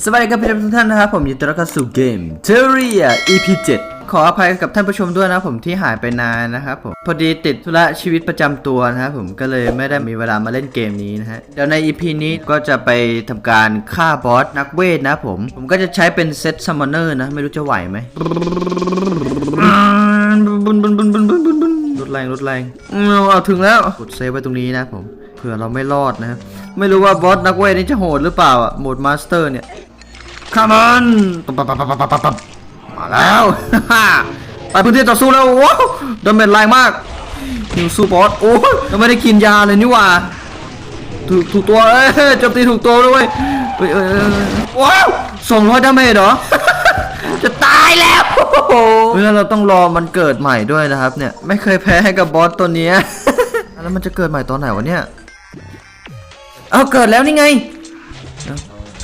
สวัสดีครับทุกท่านนะครับผมยินดีต้อนรับเข้าสู่เกม Terraria EP 7ขออภัยกับท่านผู้ชมด้วยนะครับผมที่หายไปนานนะครับผมพอดีติดธุระชีวิตประจำตัวนะครับผมก็เลยไม่ได้มีเวลามาเล่นเกมนี้นะฮะเดี๋ยวใน EP นี้ก็จะไปทำการฆ่าบอสนักเวทนะครับผม ผมก็จะใช้เป็นเซตซัมมอนเนอร์นะ ไม่รู้จะไหวไหมบุนบุนบุนบุนบุนบุนบุนลดแรงลดแรงเอาเอาถึงแล้วกดเซฟไว้ตรงนี้นะผมเผื่อเราไม่รอดนะครับไม่รู้ว่าบอสนักเวทนี่จะโหดหรือเปล่าอะโหมดมาสเตอร์เนี่ย Come on ปั๊บปั๊บปั๊บปั๊บปั๊บปั๊บมาแล้ว ไปพื้นที่ต่อสู้แล้วว้ดาเมจแรงมากฮิวสู้บอสโอ้ยเราไม่ได้กินยาเลยนี่ว่าถูกถูกตัวเอ้ยจมตีถูกตัวด้วยเฮ้ยว้าวสองร้อยดาเมจเหรอ จะตายแล้วเฮ้ยแล้วเราต้องรอมันเกิดใหม่ด้วยนะครับเนี่ย ไม่เคยแพ้ให้กับบอสตัวนี้ แล้วมันจะเกิดใหม่ตอนไหนวะเนี่ย เอาเกิดแล้วนี่ไง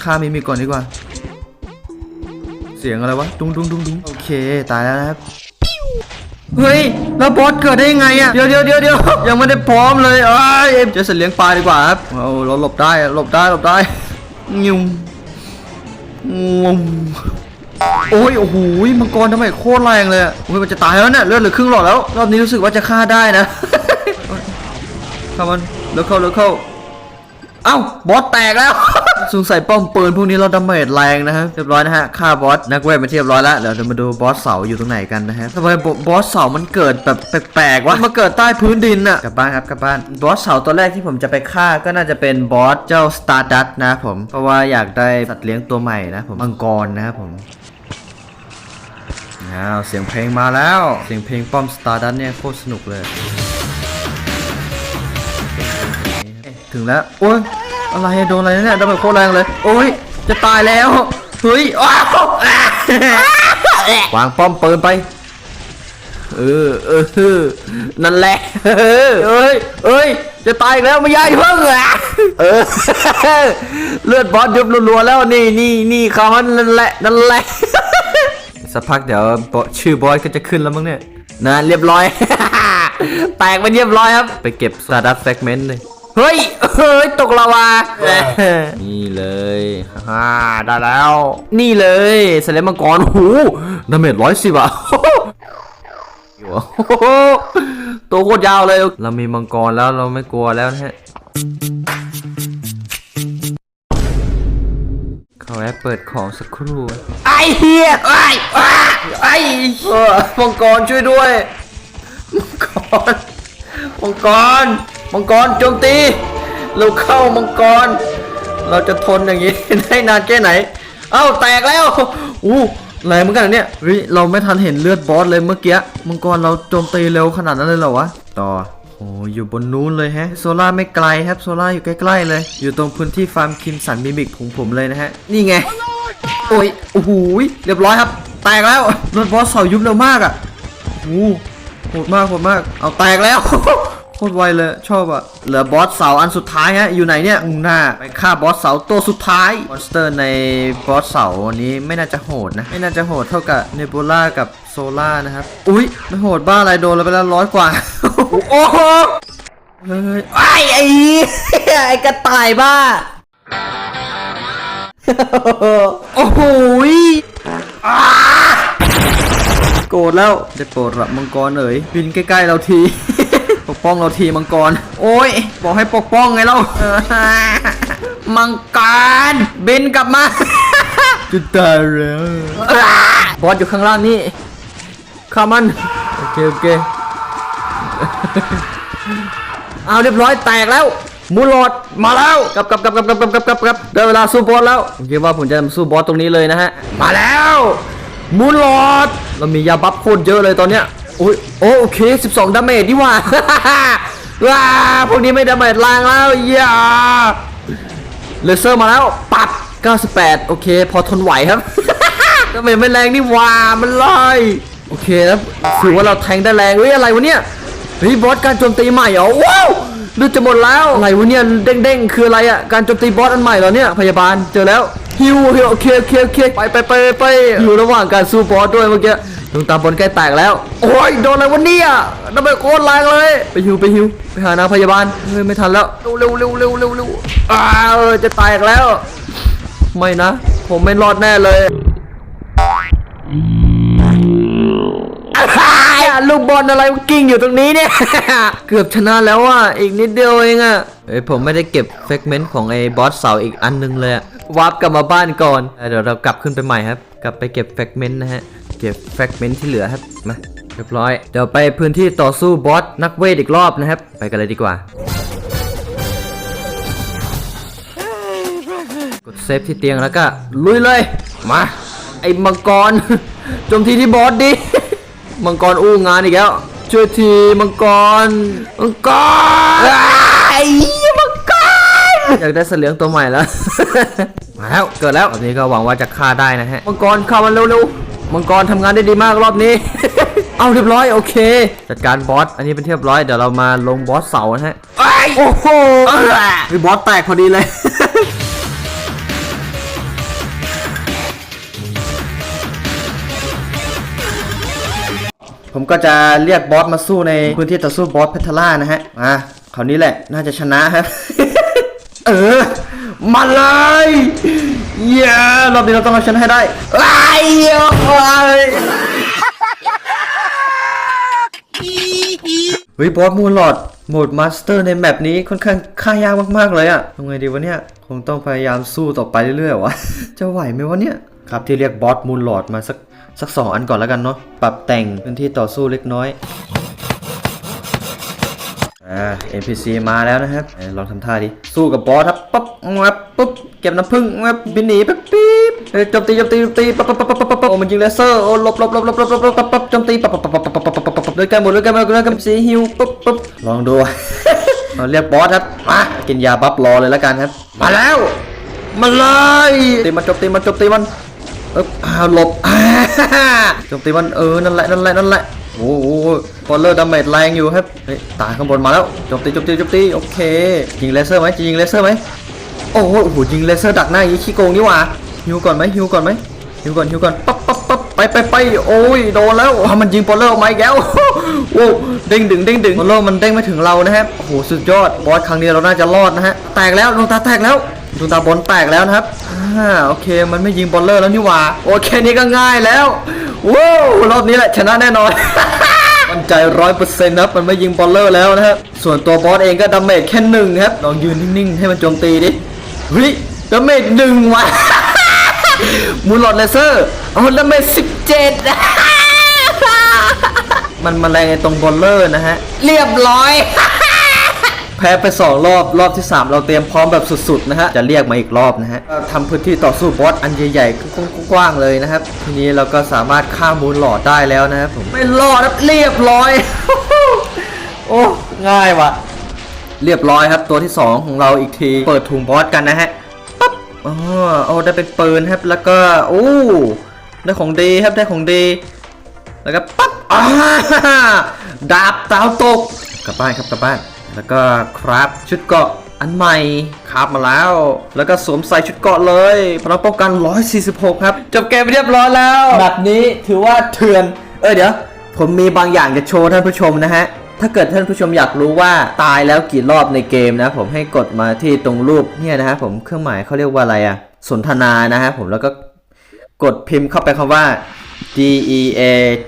เอามิมิก่อนดีกว่า เสียงอะไรวะดุงดุงดุงดุงโอเคตายแล้วนะครับเฮ้ยแล้วบอสเกิดได้ยังไงอะเดี๋ยวเดี๋ยวเดี๋ยวเดี๋ยวยังไม่ได้พร้อมเลยเอ้ยเจะเสร็จเลี้ยงปลาดีกว่าครับเอาเราหลบได้อะหลบได้หลบได้งิวงวงโอ้ยโอ้โหมังกรทำไมโคตรแรงเลยอะโอ้ยมันจะตายแล้วเนี่ยเลือดเหลือครึ่งหลอดแล้วรอบนี้รู้สึกว่าจะฆ่าได้นะเข้ามันเลิกเข้าเลิกเข้าเอ้าบอสแตกแล้ว สงสัยป้อมปืนพวกนี้เราดาเมจแรงนะครับเรียบร้อยนะฮะฆ่าบอสนักเวทมาเรียบร้อยแล้วเดี๋ยวเรามาดูบอสเสาอยู่ตรงไหนกันนะฮะทำไมบอสเสามันเกิดแบบแปลกๆวะมาเกิดใต้พื้นดินอะกลับบ้านครับกลับบ้านบอสเสาตัวแรกที่ผมจะไปฆ่าก็น่าจะเป็นบอสเจ้าสตาร์ดัตนะผมเพราะว่าอยากได้สัตว์เลี้ยงตัวใหม่นะผมมังกรนะครับผมอ้าวเสียงเพลงมาแล้ว เสียงเพลงป้อมสตาร์ดัตเนี่ยโคตรสนุกเลย ถึงแล้ว โอ้ย อะไรอะโดนอะไรเนี่ยดาเมจโคตรแรงเลย โอ้ย จะตายแล้ว เฮ้ยว้าววางป้อมปืนไป เออเออเออนั่นแหละเออเอ้ยเอ้ย จะตายอีกแล้วไม่ยายเพิ่งอะเออ เลือดบอสยุบรัวๆแล้วนี่นี่นี่เขามันนั่นแหละนั่นแหละ สักพักเดี๋ยวบอชื่อบอสก็จะขึ้นแล้วมั้งเนี่ยนะเรียบร้อย แตกไปเรียบร้อยครับ ไปเก็บสตาร์ดัตแฟกเมนต์เลย เฮ้ยเฮ้ยตกลาวานี่เลยฮ่าได้แล้ว นี่เลยเสลมมังกรหูดาเมจร้อยสิบอะอยู่อะโอ้โหตัวโคตรยาวเลย เรามีมังกรแล้วเราไม่กลัวแล้วนะฮะขอแอปเปิดของสักครู่ไอเฮียไอไอไอเออมังกรช่วยด้วย มังกร มังกร มังกรโจมตีเราเข้ามังกร เราจะทนอย่างนี้ได้นานแค่ไหน เอ้าแตกแล้วอู้แรงเหมือนกันเนี่ยเฮ้ยเราไม่ทันเห็นเลือดบอสเลยเมื่อกี้มังกรเราโจมตีเร็วขนาดนั้นเลยเหรอวะต่อโอ้อยู่บนนู้นเลยฮะ โซล่าไม่ไกลครับ โซล่าอยู่ใกล้ๆเลย อยู่ตรงพื้นที่ฟาร์มคิมสันมิมิกของผมเลยนะฮะ นี่ไง โอ้ย โอ้โห เรียบร้อยครับ แตกแล้วเลือดบอสเสายุบเร็วมากอะโอ้โหโหดมากโหดมาก เอาแตกแล้ว คตรไวเลยชอบอะเหลือบอสเสาอันสุดท้ายฮะอยู่ไหนเนี่ยอุ้งหน้าไปฆ่าบอสเสาตัวสุดท้ายมอนสเตอร์ในบอสเสาอันนี้ไม่น่าจะโหดนะ ไม่น่าจะโหดเท่ากับเนบูล่ากับโซล่านะครับ อุ้ยไม่โหดบ้าอะไรโดนเราไปแล้วร้อยกว่า โอ้โหเฮ้ยไอ้ไอ้ไอ้กระต่ายบ้า โอ้โหโกรธแล้วจะโกรธละมังกรเอ๋ยบินใกล้ๆเราที ปกป้องเราทีมังกร โอ้ย บอกให้ปกป้องไงเรามังกรบินกลับมาจะตายแล้วบอสอยู่ข้างล่างนี่ข้ามัน โอเค โอเค เอาเรียบร้อยแตกแล้วมูลอดมาแล้วกลับกลับกลับกลับกลับกลับกลับกลับกลับได้เวลาสู้บอสแล้วผมคิดว่าผมจะสู้บอสตรงนี้เลยนะฮะ มาแล้วมูลอดเรามียาบัฟโคตรเยอะเลยตอนเนี้ย โอ้ยโอ้โอเค 12 ดาเมจดีว่า ว้าพวกนี้ไม่ดาเมจแรงแล้วอย่าเลเซอร์มาแล้ว ปัด 98 โอเค พอทนไหวครับ ดาเมจไม่แรงนี่ว่ามันลอย โอเคแล้วถือว่าเราแทงได้แรงเฮ้ยอะไรวะเนี่ยเฮ้ยบอสการโจมตีใหม่เหรอว้าวเลือจะหมดแล้วอะไรวะเนี่ยเด้งๆคืออะไรอะการโจมตีบอสอันใหม่เหรอเนี่ยพยาบาลเจอแล้วฮิวฮิวโอเคโอเคโอเคไปไปไปไปอยู่ระหว่างการสู้บอสด้วยเมื่อกี้ ดวงตาบนใกล้แตกแล้ว โอ้ยโดนอะไรวะเนี่ยทำไมโคตรแรงเลย ไปฮิวไปฮิวไปหานางพยาบาลเฮ้ยไม่ทันแล้วเร็วเร็วเร็วเร็วเร็วเร็วอ้าวจะแตกแล้ว ไม่นะ ผมไม่รอดแน่เลยอ้ายลูกบอลอะไรมันกิ้งอยู่ตรงนี้เนี่ย เกือบชนะแล้วอะอีกนิดเดียวเองอะเอ้ยผมไม่ได้เก็บเฟกเมนต์ของไอ้บอสเสาอีกอันนึงเลยอะวาร์ปกลับมาบ้านก่อนเอ้ยเดี๋ยวเรากลับขึ้นไปใหม่ครับ กลับไปเก็บเฟกเมนต์นะฮะ เก็บเฟกเมนต์ที่เหลือครับมาเรียบร้อย เดี๋ยวไปพื้นที่ต่อสู้บอสนักเวทอีกรอบนะครับ ไปกันเลยดีกว่า กดเซฟที่เตียงแล้วก็ ลุยเลย มา ไอ้มังกรโจมทีที่บอสดิ มังกรอู้งานอีกแล้วช่วยทีมังกร มังกรไอ้มังกร อยากได้เสลียงตัวใหม่แล้ว มาแล้ว เกิดแล้วรอบนี้ก็หวังว่าจะฆ่าได้นะฮะ มังกรเข้ามาเร็วๆ มังกรทำงานได้ดีมากรอบนี้ เอาเรียบร้อยโอเค จัดการบอส อันนี้เป็นที่เรียบร้อยเดี๋ยวเรามาลงบอสเสานะฮะโอ้โหมีบอสแตกพอดีเลยผมก็จะเรียกบอสมาสู้ในพื้นที่ต่อสู้บอสเพทล่านะฮะมาคราวนี้แหละน่าจะชนะครับ เออ มาเลย เย้ รอบนี้เราต้องเอาชนะให้ได้ไอ้ยโอ้ย เฮ้ยบอสมูลลอดโหมดมาสเตอร์ในแมปนี้ค่อนข้างฆ่ายากมากๆเลยอะทำไงดีวะเนี่ย คงต้องพยายามสู้ต่อไปเรื่อยๆวะ จะไหวไหมวะเนี่ย ครับที่เรียกบอสมูลลอดมาสักสักสองอันก่อนแล้วกันเนาะ ปรับแต่งพื้นที่ต่อสู้เล็กน้อย อ่า NPC มาแล้วนะครับ ลองทำท่าดิ สู้กับบอสครับ ปั๊บงับปุ๊บ เก็บน้ำผึ้งงับบินหนีปั๊บปี๊ โจมตีจมตีจมตีปั๊บปั๊บปั๊บปั๊บปั๊บโอ้มันยิงเลเซอร์โอ้หลบหลบหลบหลบหลบหลบปั๊บปจมตีปั๊บปป๊บปั๊บปั๊บปั๊บปั๊บปั๊บด้วยกันหมดด้วยกันหมดด้วยกันสีฮิวปั๊บปลองดูเรียกบอสครับมากินยาบัฟรอเลยแล้วกันครับ มาแล้วมาเลยตีมันจบตีมันจบตีมันเออหลบจบตีมันเออนั่นแหละนั่นแหละนั่นแหละโอ้โหบอลเลอร์ดาเมจแรงอยู่ครับเฮ้ยตายข้างบนมาแล้วจบตีจบตีจบตีโอเคยิงเลเซอร์ไหมยิงเลเซอร์ไหมโอ้โหยิงเลเซอร์ดักหน้ายี่ขี้โกงนี่หว่า ฮิวก่อนไหมฮิวก่อนไหมฮิวก่อนฮิวก่อนปั๊บปั๊บปั๊บไปไปไปโอ้ยโดนแล้วมันยิงบอลเลอร์ออกมาอีกแล้วโอ้เด้งดึงเด้งดึงบอลเลอร์มันเด้งไม่ถึงเรานะครับโอ้โหสุดยอดบอสครั้งนี้เราน่าจะรอดนะฮะแตกแล้วดวงตาแตกแล้วดวงตาบอลแตกแล้วนะครับอ่าโอเคมันไม่ยิงบอลเลอร์แล้วนี่หว่าโอเคนี่ก็ง่ายแล้วว้าวรอบนี้แหละชนะแน่นอนมั่นใจร้อยเปอร์เซ็นต์ครับมันไม่ยิงบอลเลอร์แล้วนะครับส่วนตัวบอสเองก็ดาเมจแค่หนึ่งครับลองยืนนิ่งๆให้มันโจมตีดิเฮ้ยดาเมจหนึ่งว่ะ มูลลอดเลเซอร์เอาดาเมจสิบเจ็ดมันมาแรงในตรงบอลเลอร์นะฮะ เรียบร้อย แพ้ไป 2 รอบ รอบที่ 3 เราเตรียมพร้อมแบบสุดๆ นะฮะ จะเรียกมาอีกรอบนะฮะทำพื้นที่ต่อสู้บอสอันใหญ่ๆ กว้างๆ เลยนะครับ ทีนี้เราก็สามารถฆ่ามูลหลอดได้แล้วนะครับผม ไม่รอดครับเรียบร้อย โอ้ง่ายว่ะ เรียบร้อยครับตัวที่ 2 ของเราอีกที เปิดถุงบอสกันนะฮะ อ๋อเอาได้เป็นปืนครับ แล้วก็โอ้ได้ของดีครับได้ของดีแล้วก็ปั๊บอ่าดาบเตาตกกลับบ้านครับกลับบ้าน แล้วก็ครับชุดเกาะอันใหม่ครับมาแล้ว แล้วก็สวมใส่ชุดเกาะเลยพลังป้องกัน 146 ครับ จบเกมเรียบร้อยแล้ว แบบนี้ถือว่าเถื่อน เออเดี๋ยว ผมมีบางอย่างจะโชว์ท่านผู้ชมนะฮะ ถ้าเกิดท่านผู้ชมอยากรู้ว่าตายแล้วกี่รอบในเกมนะผมให้กดมาที่ตรงรูปเนี่ยนะฮะผมเครื่องหมายเขาเรียกว่าอะไรอะสนทนานะฮะผมแล้วก็กดพิมพ์เข้าไปคำว่า D E A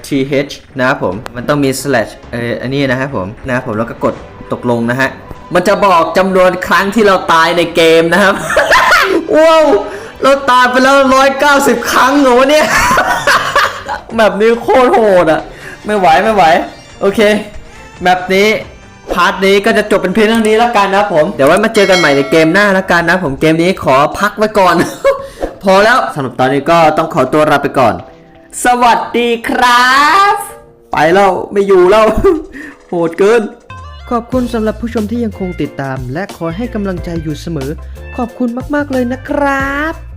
T H นะครับผมมันต้องมี slash เอออันนี้นะครับผมนะครับผมแล้วก็กดตกลงนะฮะมันจะบอกจำนวนครั้งที่เราตายในเกมนะครับว้าวเราตายไปแล้ว 190 ครั้งเหรอเนี่ยแบบนี้โคตรโหดอะไม่ไหวไม่ไหว โอเค แบบนี้พาร์ทนี้ก็จะจบเป็นเพียงเท่านี้แล้วกันนะผม เดี๋ยวไว้มาเจอกันใหม่ในเกมหน้าแล้วกันนะผมเกมนี้ขอพักไว้ก่อน พอแล้วสำหรับตอนนี้ก็ต้องขอตัวลาไปก่อน สวัสดีครับ ไปแล้วไม่อยู่แล้วโหดเกิน ขอบคุณสำหรับผู้ชมที่ยังคงติดตาม และคอยให้กำลังใจอยู่เสมอ ขอบคุณมากๆเลยนะครับ